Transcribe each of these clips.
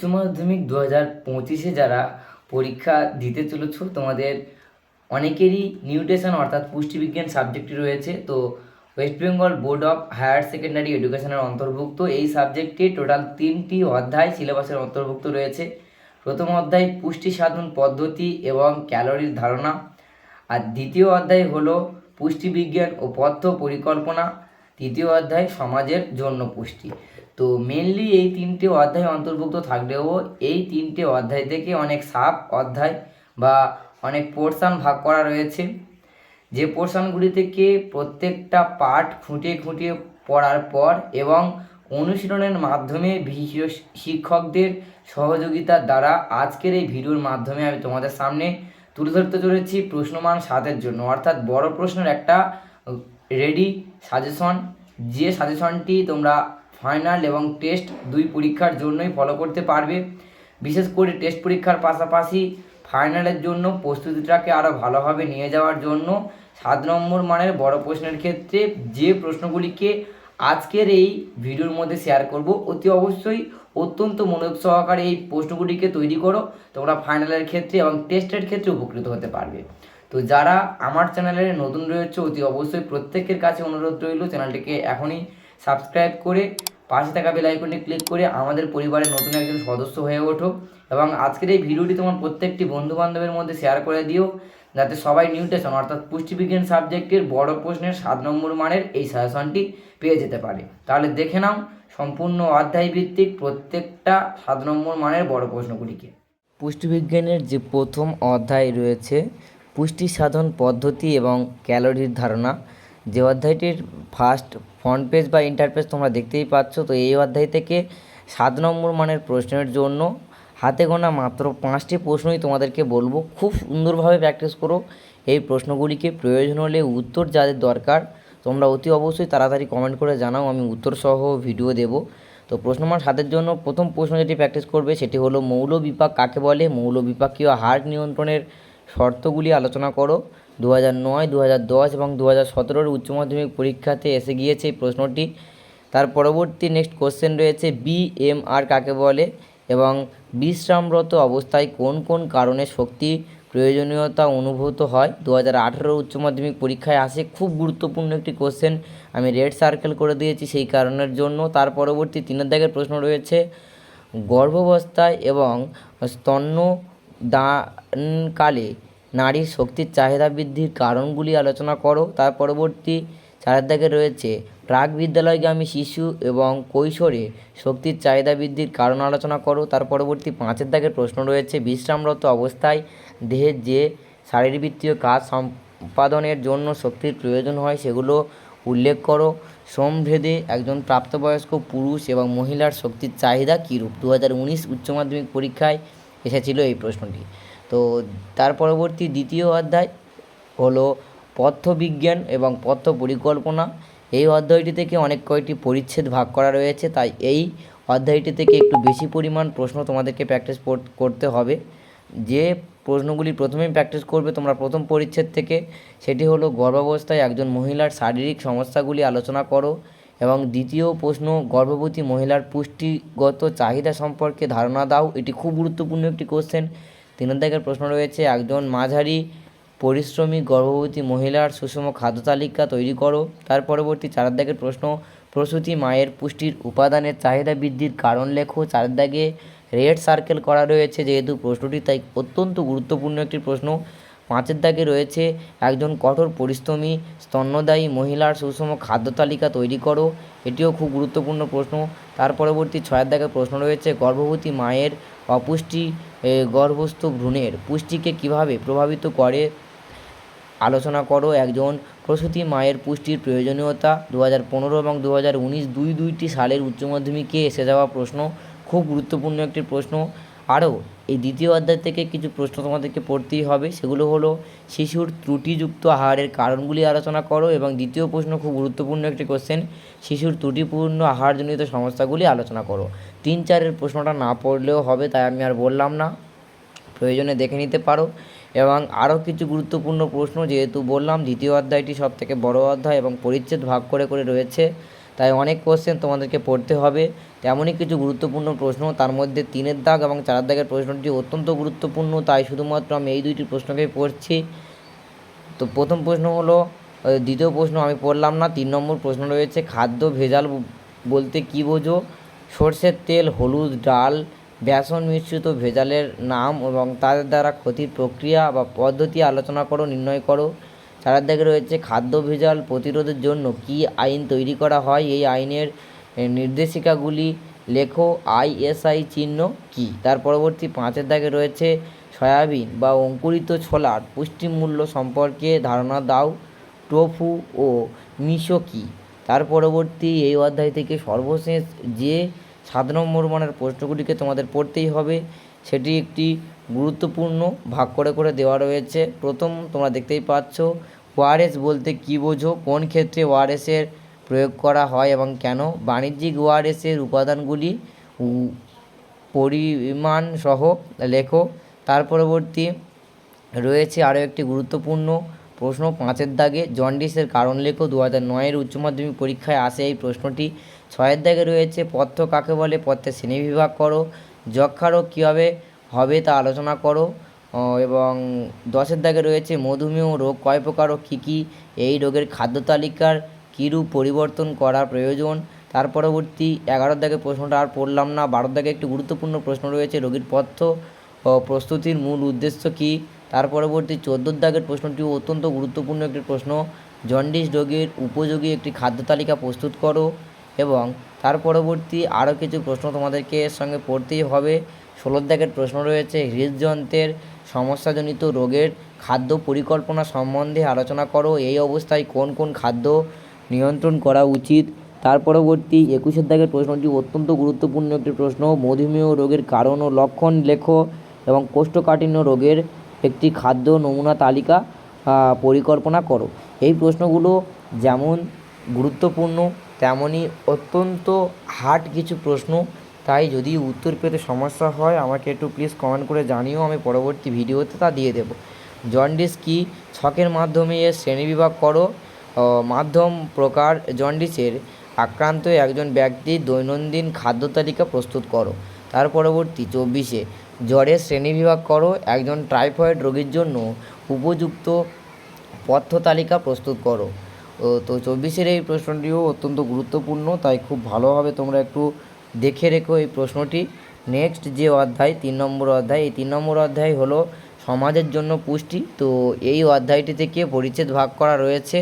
উচ্চ মাধ্যমিক দু হাজার পঁচিশে যারা পরীক্ষা দিতে চলেছ, তোমাদের অনেকেরই নিউট্রিশন অর্থাৎ পুষ্টিবিজ্ঞান সাবজেক্টটি রয়েছে। তো West Bengal board of higher secondary এডুকেশনের অন্তর্ভুক্ত। এই সাবজেক্টে টোটাল তিনটি অধ্যায় সিলেবাসের অন্তর্ভুক্ত রয়েছে। প্রথম অধ্যায় পুষ্টি সাধন পদ্ধতি এবং ক্যালোরির ধারণা। আর দ্বিতীয় অধ্যায় হলো পুষ্টিবিজ্ঞান ও পথ্য পরিকল্পনা। তৃতীয় অধ্যায় সমাজের জন্য পুষ্টি। তো মেনলি এই তিনটে অধ্যায় অন্তর্ভুক্ত থাকলেও এই তিনটে অধ্যায় থেকে অনেক সাব অধ্যায় বা অনেক পোর্শন ভাগ করা রয়েছে। যে পোর্শনগুলি থেকে প্রত্যেকটা পাঠ খুঁটিয়ে খুঁটিয়ে পড়ার পর এবং অনুশীলনের মাধ্যমে শিক্ষকদের সহযোগিতার দ্বারা আজকের এই ভিডিওর মাধ্যমে আমি তোমাদের সামনে তুলে ধরতে চলেছি প্রশ্নমান সাতের জন্য। অর্থাৎ বড় প্রশ্নের একটা রেডি সাজেশন যে সাজেশনটি তোমরা ফাইনাল এবং টেস্ট দুই পরীক্ষার জন্যই ফলো করতে পারবে। বিশেষ করে টেস্ট পরীক্ষার পাশাপাশি ফাইনালের জন্য প্রস্তুতিটাকে আরও ভালোভাবে নিয়ে যাওয়ার জন্য সাত নম্বর মানের বড় প্রশ্নের ক্ষেত্রে যে প্রশ্নগুলিকে আজকের এই ভিডিওর মধ্যে শেয়ার করব, অতি অবশ্যই অত্যন্ত মনোযোগ সহকারে এই প্রশ্নগুলিকে তৈরি করো। তোমরা ফাইনালের ক্ষেত্রে এবং টেস্টের ক্ষেত্রে উপকৃত হতে পারবে। তো যারা আমার চ্যানেলে নতুন রয়েছে, অতি অবশ্যই প্রত্যেকের কাছে অনুরোধ রইল, চ্যানেলটিকে এখনই সাবস্ক্রাইব করে পাশে থাকা বেল আইকনটি ক্লিক করে আমাদের পরিবারের নতুন একজন সদস্য হয়ে ওঠো এবং আজকের এই ভিডিওটি তোমার প্রত্যেকটি বন্ধু বান্ধবের মধ্যে শেয়ার করে দিও যাতে সবাই নিউট্রিশন অর্থাৎ পুষ্টিবিজ্ঞান সাবজেক্টের বড় প্রশ্নের সাত নম্বর মানের এই সাজেশনটি পেয়ে যেতে পারে। তাহলে দেখে নাও সম্পূর্ণ অধ্যায় ভিত্তিক প্রত্যেকটা সাত নম্বর মানের বড় প্রশ্নগুলিকে। পুষ্টিবিজ্ঞানের যে প্রথম অধ্যায় রয়েছে পুষ্টি সাধন পদ্ধতি এবং ক্যালোরির ধারণা যে অধ্যায়টির ফার্স্ট ফ্রন্ট পেজ বা ইন্টারপেজ তোমরা দেখতেই পাচ্ছ, তো এই অধ্যায় থেকে সাত নম্বর মানের প্রশ্নের জন্য হাতে গোনা মাত্র পাঁচটি প্রশ্নই তোমাদেরকে বলব। খুব সুন্দরভাবে প্র্যাকটিস করো। এই প্রশ্নগুলিকে প্রয়োজন হলে উত্তর যাদের দরকার, তোমরা অতি অবশ্যই তাড়াতাড়ি কমেন্ট করে জানাও, আমি উত্তর সহ ভিডিও দেব। তো প্রশ্নমান সাতের জন্য প্রথম প্রশ্ন যেটি প্র্যাকটিস করবে, সেটি হলো মৌল বিপাক কাকে বলে? মৌল বিপাকীয় হার্ট নিয়ন্ত্রণের শর্তগুলি আলোচনা করো। দু হাজার নয় দু হাজার দশ এবং দু হাজার সতেরোর উচ্চ মাধ্যমিক পরীক্ষাতে এসে গিয়েছে এই প্রশ্নটি। তার পরবর্তী নেক্সট কোশ্চেন রয়েছে বিএমআর কাকে বলে এবং বিশ্রামরত অবস্থায় কোন কোন কারণে শক্তি প্রয়োজনীয়তা অনুভূত হয়? দু হাজার আঠেরো উচ্চ মাধ্যমিক পরীক্ষায় আসে খুব গুরুত্বপূর্ণ একটি কোশ্চেন আমি রেড সার্কেল করে দিয়েছি সেই কারণের জন্য। তার পরবর্তী তিনের দাগের প্রশ্ন রয়েছে, গর্ভাবস্থায় এবং স্তন্য দানকালে নারীর শক্তির চাহিদা বৃদ্ধির কারণগুলি আলোচনা করো। তার পরবর্তী চারের দাগে রয়েছে, প্রাক বিদ্যালয়গামী শিশু এবং কৈশোরে শক্তির চাহিদা বৃদ্ধির কারণ আলোচনা করো। তার পরবর্তী পাঁচের দাগের প্রশ্ন রয়েছে, বিশ্রামরত অবস্থায় দেহের যে শারীরবৃত্তীয় কাজ সম্পাদনের জন্য শক্তির প্রয়োজন হয় সেগুলো উল্লেখ করো। সমভেদে একজন প্রাপ্তবয়স্ক পুরুষ এবং মহিলার শক্তির চাহিদা কীরূপ? দু হাজার উনিশ উচ্চ মাধ্যমিক পরীক্ষায় এসেছিল এই প্রশ্নটি। তো তার পরবর্তী দ্বিতীয় অধ্যায় হলো পথ্যবিজ্ঞান এবং পথ্য পরিকল্পনা এই অধ্যায়টি থেকে অনেক কয়টি পরিচ্ছেদ ভাগ করা রয়েছে, তাই এই অধ্যায়টি থেকে একটু বেশি পরিমাণ প্রশ্ন তোমাদেরকে প্র্যাকটিস করতে হবে। যে প্রশ্নগুলি প্রথমেই প্র্যাকটিস করবে তোমরা প্রথম পরিচ্ছেদ থেকে, সেটি হলো গর্ভাবস্থায় একজন মহিলার শারীরিক সমস্যাগুলি আলোচনা করো এবং দ্বিতীয় প্রশ্ন, গর্ভবতী মহিলার পুষ্টিগত চাহিদা সম্পর্কে ধারণা দাও। এটি খুব গুরুত্বপূর্ণ একটি কোশ্চেন তিন দাগের প্রশ্ন রয়েছে, একজন মাঝারি পরিশ্রমী গর্ভবতী মহিলার সুষম খাদ্য তালিকা তৈরি করো। তার পরবর্তী চার দাগের প্রশ্ন, প্রসূতি মায়ের পুষ্টির উপাদানের চাহিদা বৃদ্ধির কারণ লেখো। চার দাগে রেড সার্কেল করা রয়েছে, যেহেতু প্রশ্নটি তাই অত্যন্ত গুরুত্বপূর্ণ একটি প্রশ্ন। পাঁচের দাগে রয়েছে, একজন কঠোর পরিশ্রমী, স্তন্যদায়ী মহিলার সুষম খাদ্য তালিকা তৈরি করো। এটিও খুব গুরুত্বপূর্ণ প্রশ্ন। তার পরবর্তী ছয়ের দাগে প্রশ্ন রয়েছে, গর্ভবতী মায়ের অপুষ্টি গর্ভস্থ ভ্রূণের পুষ্টিকে কীভাবে প্রভাবিত করে? আলোচনা করো। একজন প্রসূতি মায়ের পুষ্টির প্রয়োজনীয়তা দু হাজার পনেরো এবং দু হাজার উনিশ দুই দুইটি সালের উচ্চ মাধ্যমিকে এসে যাওয়া প্রশ্ন। খুব গুরুত্বপূর্ণ একটি প্রশ্ন। আরও এই দ্বিতীয় অধ্যায় থেকে কিছু প্রশ্ন তোমাদেরকে পড়তেই হবে। সেগুলো হলো, শিশুর ত্রুটিযুক্ত আহারের কারণগুলি আলোচনা করো এবং দ্বিতীয় প্রশ্ন, খুব গুরুত্বপূর্ণ একটি কোশ্চেন শিশুর ত্রুটিপূর্ণ আহারজনিত সমস্যাগুলি আলোচনা করো। তিন চারের প্রশ্নটা না পড়লেও হবে, তাই আমি আর বললাম না। প্রয়োজনে দেখে নিতে পারো। এবং আরও কিছু গুরুত্বপূর্ণ প্রশ্ন, যেহেতু বললাম, দ্বিতীয় অধ্যায়টি সব থেকে বড় অধ্যায় এবং পরিচ্ছেদ ভাগ করে করে রয়েছে। তাই অনেক কোশ্চেন তোমাদেরকে পড়তে হবে। তেমনই কিছু গুরুত্বপূর্ণ প্রশ্ন, তার মধ্যে তিনের দাগ এবং চার দাগের প্রশ্নটি অত্যন্ত গুরুত্বপূর্ণ, তাই শুধুমাত্র আমি এই দুইটি প্রশ্নকেই পড়ছি। তো প্রথম প্রশ্ন হলো দ্বিতীয় প্রশ্ন আমি পড়লাম না, তিন নম্বর প্রশ্ন রয়েছে, খাদ্য ভেজাল বলতে কী বোঝো? সর্ষের তেল, হলুদ, ডাল, বেসন মিশ্রিত ভেজালের নাম এবং তাদের দ্বারা ক্ষতির প্রক্রিয়া বা পদ্ধতি আলোচনা করো, নির্ণয় করো। চারের দিকে রয়েছে খাদ্য ভেজাল প্রতিরোধের জন্য কী আইন তৈরি করা হয়? এই আইনের নির্দেশিকাগুলি লেখো। আইএসআই চিহ্ন কী? তার পরবর্তী পাঁচের দাগে রয়েছে সয়াবিন বা অঙ্কুরিত ছোলার পুষ্টিমূল্য সম্পর্কে ধারণা দাও। টোফু ও মিশো কী? তার পরবর্তী এই অধ্যায় থেকে সর্বশেষ যে সাত নম্বর মানের প্রশ্নগুলিকে তোমাদের পড়তেই হবে, সেটি একটি গুরুত্বপূর্ণ ভাগ করে করে দেওয়া রয়েছে। প্রথম তোমরা দেখতেই পাচ্ছ, ওআরএস বলতে কী বোঝো, কোন ক্ষেত্রে ওআরএসের প্রয়োগ করা হয় এবং কেন? বাণিজ্যিক ওআরএসের উপাদানগুলি পরিমাণ সহ লেখো। তার পরবর্তী রয়েছে আরও একটি গুরুত্বপূর্ণ প্রশ্ন পাঁচের দাগে। জন্ডিসের কারণ লেখো দু হাজার নয়ের উচ্চ মাধ্যমিক পরীক্ষায় আসে এই প্রশ্নটি। ছয়ের দাগে রয়েছে, পথ্য কাকে বলে? পথ্যের শ্রেণীবিভাগ করো। যক্ষারোগ কীভাবে হবে তা আলোচনা করো। এবং দশের দাগে রয়েছে মধুমেহ রোগ। কয় প্রকার ও কী কী? এই রোগের খাদ্য তালিকার কীরূপ পরিবর্তন করা প্রয়োজন? তার পরবর্তী এগারোর দাগে প্রশ্নটা আর পড়লাম না। বারোর দাগে একটি গুরুত্বপূর্ণ প্রশ্ন রয়েছে, রোগীর পথ্য প্রস্তুতির মূল উদ্দেশ্য কী? তার পরবর্তী চোদ্দোর দাগের প্রশ্নটি অত্যন্ত গুরুত্বপূর্ণ একটি প্রশ্ন। জন্ডিস রোগের উপযোগী একটি খাদ্য তালিকা প্রস্তুত করো। এবং তার পরবর্তী আরও কিছু প্রশ্ন তোমাদেরকে এর সঙ্গে পড়তেই হবে। ষোলোর দাগের প্রশ্ন রয়েছে, হৃদযন্ত্রের সমস্যাজনিত রোগের খাদ্য পরিকল্পনা সম্বন্ধে আলোচনা করো, এই অবস্থায় কোন কোন খাদ্য নিয়ন্ত্রণ করা উচিত? তার পরবর্তী একুশের দাগের প্রশ্নটি অত্যন্ত গুরুত্বপূর্ণ একটি প্রশ্ন, মধুমেহ রোগের কারণ ও লক্ষণ লেখো এবং কোষ্ঠকাঠিন্য রোগের একটি খাদ্য নমুনা তালিকা পরিকল্পনা করো। এই প্রশ্নগুলো যেমন গুরুত্বপূর্ণ তেমনই অত্যন্ত হার্ড কিছু প্রশ্ন তাই যদি উত্তর পেতে সমস্যা হয়, আমাকে একটু প্লিজ কমেন্ট করে জানিও, আমি পরবর্তী ভিডিওতে তা দিয়ে দেবো। জন্ডিস কি? ছকের মাধ্যমে এর শ্রেণীবিভাগ করো। মাধ্যম প্রকার জন্ডিসের আক্রান্ত একজন ব্যক্তির দৈনন্দিন খাদ্য তালিকা প্রস্তুত করো। তার পরবর্তী, চব্বিশে জ্বরের শ্রেণীবিভাগ করো। একজন টাইফয়েড রোগীর জন্য উপযুক্ত পথ্য তালিকা প্রস্তুত করো। তো চব্বিশের এই প্রশ্নটিও অত্যন্ত গুরুত্বপূর্ণ, তাই খুব ভালোভাবে তোমরা একটু দেখে রেখো এই প্রশ্নটি। নেক্সট যে অধ্যায়, তিন নম্বর অধ্যায়, এই তিন নম্বর অধ্যায় হলো সমাজের জন্য পুষ্টি। তো এই অধ্যায়টি থেকে পরিচ্ছেদ ভাগ করা রয়েছে?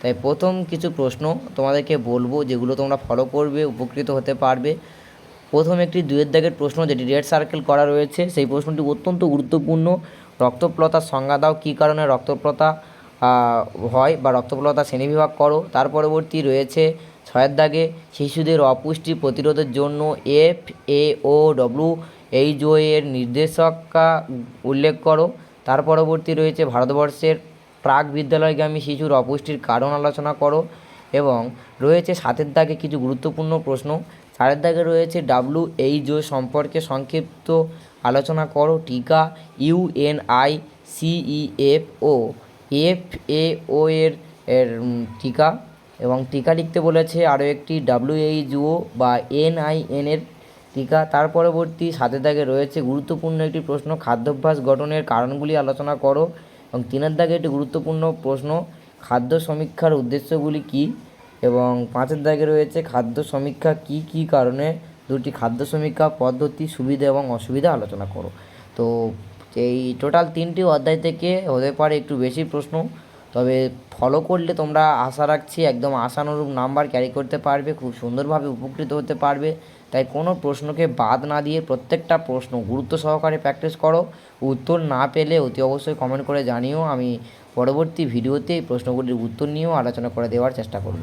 তাই প্রথম কিছু প্রশ্ন তোমাদেরকে বলব, যেগুলো তোমরা ফলো করবে, উপকৃত হতে পারবে। প্রথম একটি দুয়ের দাগের প্রশ্ন, যেটি রেড সার্কেল করা রয়েছে, সেই প্রশ্নটি অত্যন্ত গুরুত্বপূর্ণ। রক্তপ্লতার সংজ্ঞা দাও, কী কারণে রক্তপ্লতা হয় বা রক্তপ্লতা শ্রেণীবিভাগ করো। তার পরবর্তী রয়েছে ছয়ের দাগে শিশুদের অপুষ্টি প্রতিরোধের জন্য F A O W H O এর নির্দেশকা উল্লেখ করো। তার পরবর্তী রয়েছে ভারতবর্ষের প্রাক বিদ্যালয়গামী শিশুর অপুষ্টির কারণ আলোচনা করো এবং রয়েছে সাতের দাগে কিছু গুরুত্বপূর্ণ প্রশ্ন। চারের দাগে রয়েছে ডাব্লু এইচও সম্পর্কে সংক্ষিপ্ত আলোচনা করো। টিকা ইউএনআই সিইএফ ও এফ এ ও এর টিকা। এবং টিকা লিখতে বলেছে আরও একটি ডাব্লিউএইচও বা এনআইএন এর টিকা। তার পরবর্তী সাথে দাগে রয়েছে গুরুত্বপূর্ণ একটি প্রশ্ন, খাদ্যাভ্যাস গঠনের কারণগুলি আলোচনা করো এবং তিনের দাগে একটি গুরুত্বপূর্ণ প্রশ্ন, খাদ্য সমীক্ষার উদ্দেশ্যগুলি কী? এবং পাঁচের দাগে রয়েছে খাদ্য সমীক্ষা কী কী কারণে দুটি খাদ্য সমীক্ষা পদ্ধতি সুবিধা এবং অসুবিধা আলোচনা করো। তো এই টোটাল তিনটি অধ্যায় থেকে হতে পারে একটু বেশি প্রশ্ন। তবে ফলো করলে তোমরা আশা রাখছি একদম আশানুরূপ নাম্বার ক্যারি করতে পারবে, খুব সুন্দরভাবে উপকৃত হতে পারবে। তাই কোনো প্রশ্নকে বাদ না দিয়ে প্রত্যেকটা প্রশ্ন গুরুত্ব সহকারে প্র্যাকটিস করো। উত্তর না পেলে অতি অবশ্যই কমেন্ট করে জানিও। আমি পরবর্তী ভিডিওতে এই প্রশ্নগুলির উত্তর নিয়েও আলোচনা করে দেওয়ার চেষ্টা করব।